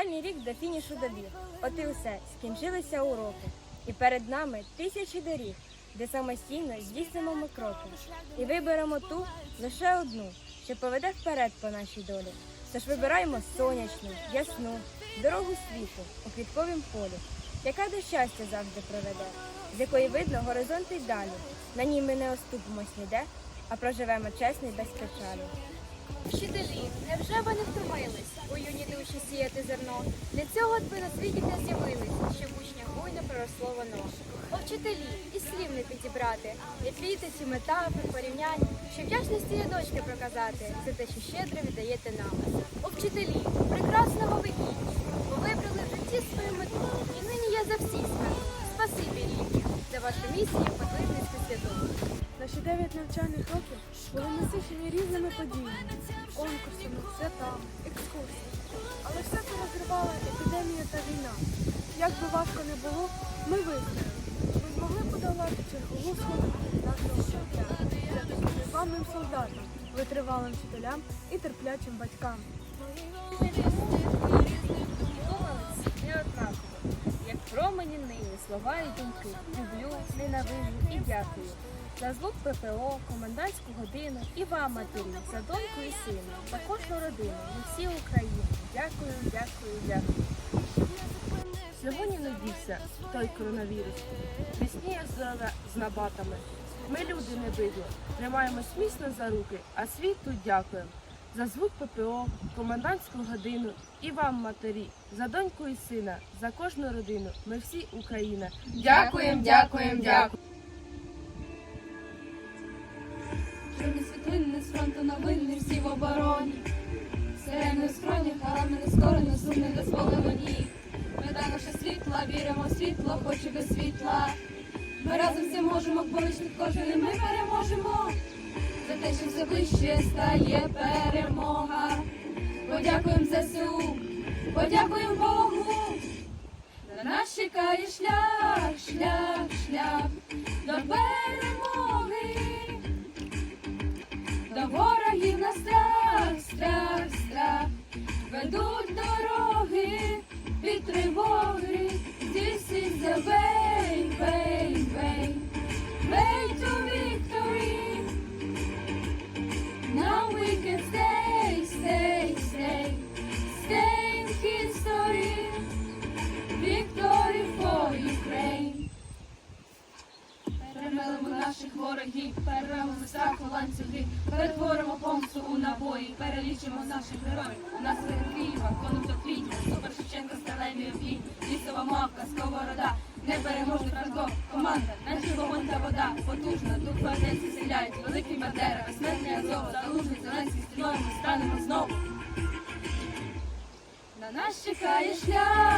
Навчальний рік до фінішу добіг. От і усе, скінчилися уроки. І перед нами тисячі доріг, де самостійно здійснимо ми кроки. І виберемо ту лише одну, що поведе вперед по нашій долі. Тож вибираємо сонячну, ясну, дорогу світу у квітковім полі, яка до щастя завжди проведе, з якої видно горизонти й далі. На ній ми не оступимось ніде, а проживемо чесно й без печалі. Вчителі, невже ви не втомились Цього ви на світі не з'явились, щоб учня буйно проросло воно. О вчителі, і слів не підібрати, як літиці, метафор, порівнянь, щоб вдячності рядочки проказати за те, що щедро віддаєте нам. О вчителі, прекрасного ви бо вибрали в житті свою мету, і нині я за всі скажу. Спасибі рідні за вашу місію подвижницьку святу. Наші дев'ять навчальних років були насичені різними подіями, конкурсами, святами, екскурсіями. Але все це розривала епідемія та війна. Як би важко не було, ми вистояли. Ми змогли подолати чергову сходу нашого життя. Завдяки незламним солдатам, витривалим вчителям і терплячим батькам. Як промені нині, слова і думки. Люблю, ненавижу і дякую. За звук ППО, комендантську годину і вам, матері, за доньку і сина, за кожну родину, за всі Україну. Дякую, дякую, дякую. Сьогодні не дівся той коронавірус. Пісніє здорове з набатами. Ми люди не бидло, тримаємось міцно за руки, а світу дякуємо. За звук ППО, комендантську годину і вам, матері, за доньку і сина, за кожну родину. Ми всі Україна. Дякуємо, дякуємо, дякуємо. Чорні з фронту новини всі в обороні. Сирени в скронях, арами не скоро не сум не дозволено ні. Ми наше світла, віримо в світло, хоч і без світла. Ми разом все можемо, поруч від кожної ми переможемо. За те, що все ближче стає перемога. Подякуємо ЗСУ, подякуємо Богу. На нас чекає шлях, шлях, шлях до we can stay, stay, stay, stay in history. Victory наших ворогів, перервемо страх ланцюги, перетворимо помсту у набої, перелічимо наших героїв. У нас Києва, конуто квітня, Супер Шевченко, сталеві обій, лісова мавка, сковорода, непереможний Франко, команда, наче вогонь та вода, потужна, дух гвардейці селяють, великий Бандера, безсмертний Азов, залужний Зеленський, стіною ми станемо знову. На нас чекає шлях,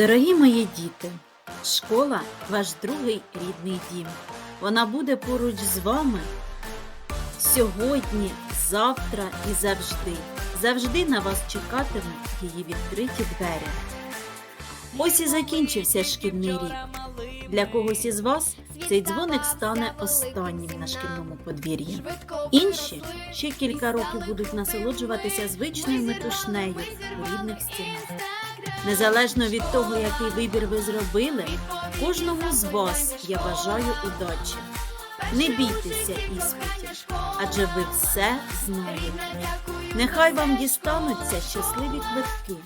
Дорогі мої діти, школа ваш другий рідний дім. Вона буде поруч з вами сьогодні, завтра і завжди. Завжди на вас чекатимуть її відкриті двері. Ось і закінчився шкільний рік. Для когось із вас цей дзвоник стане останнім на шкільному подвір'ї. Інші ще кілька років будуть насолоджуватися звичною метушнею у рідних стінах. Незалежно від того, який вибір ви зробили, кожному з вас я бажаю удачі. Не бійтеся іспитів, адже ви все знаєте. Нехай вам дістануться щасливі квитки,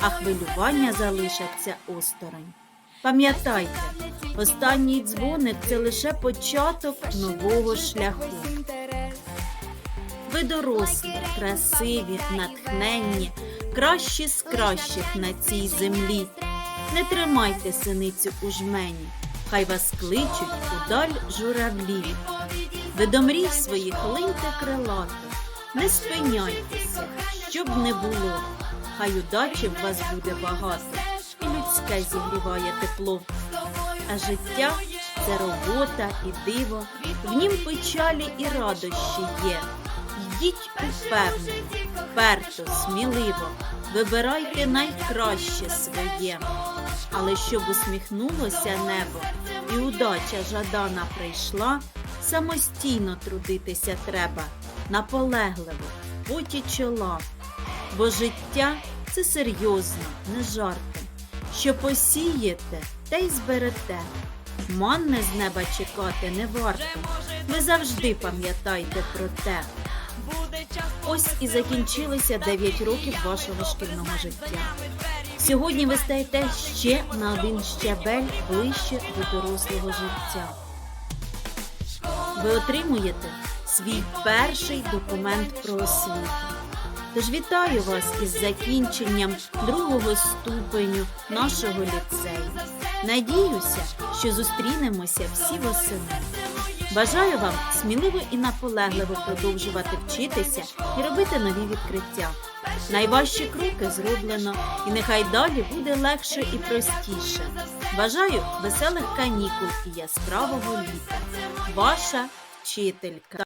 а хвилювання залишаться осторонь. Пам'ятайте, останній дзвоник це лише початок нового шляху. Ви дорослі, красиві, натхненні, кращі з кращих на цій землі. Не тримайте синицю у жмені, хай вас кличуть удаль журавлі. Ви своїх линьте крилато, не спиняйтеся, щоб не було. Хай удачі в вас буде багато, і людське зігріває тепло. А життя це робота і диво, в нім печалі і радощі є. Йдіть упевнено, вперто, сміливо, вибирайте найкраще своє. Але щоб усміхнулося небо і удача жадана прийшла, самостійно трудитися треба, наполегливо, поті чола. Бо життя це серйозно, не жарти. Що посієте, те й зберете. Манни з неба чекати не варто. Ви завжди пам'ятайте про те. Ось і закінчилися 9 років вашого шкільного життя. Сьогодні ви стаєте ще на один щабель ближче до дорослого життя. Ви отримуєте свій перший документ про освіту. Тож вітаю вас із закінченням другого ступеню нашого ліцею. Надіюся, що зустрінемося всі восени. Бажаю вам сміливо і наполегливо продовжувати вчитися і робити нові відкриття. Найважчі кроки зроблено, і нехай далі буде легше і простіше. Бажаю веселих канікул і яскравого літа. Ваша вчителька.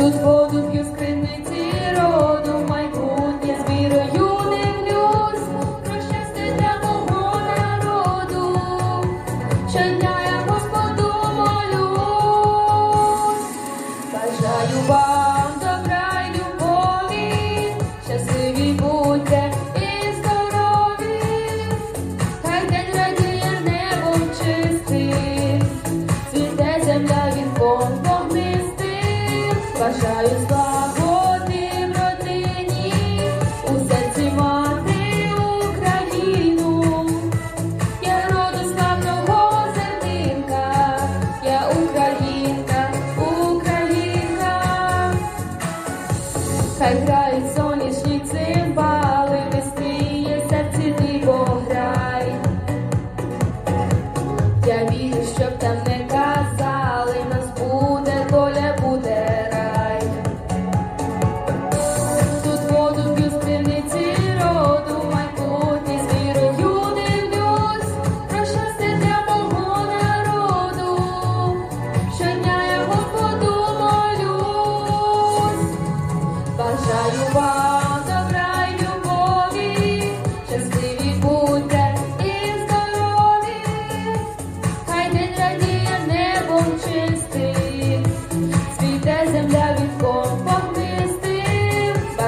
Тут воду п'ю вірю, щоб там не казав.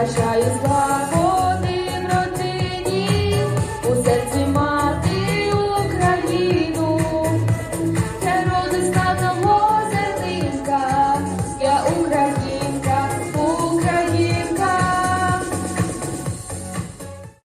прощаюсь с вами.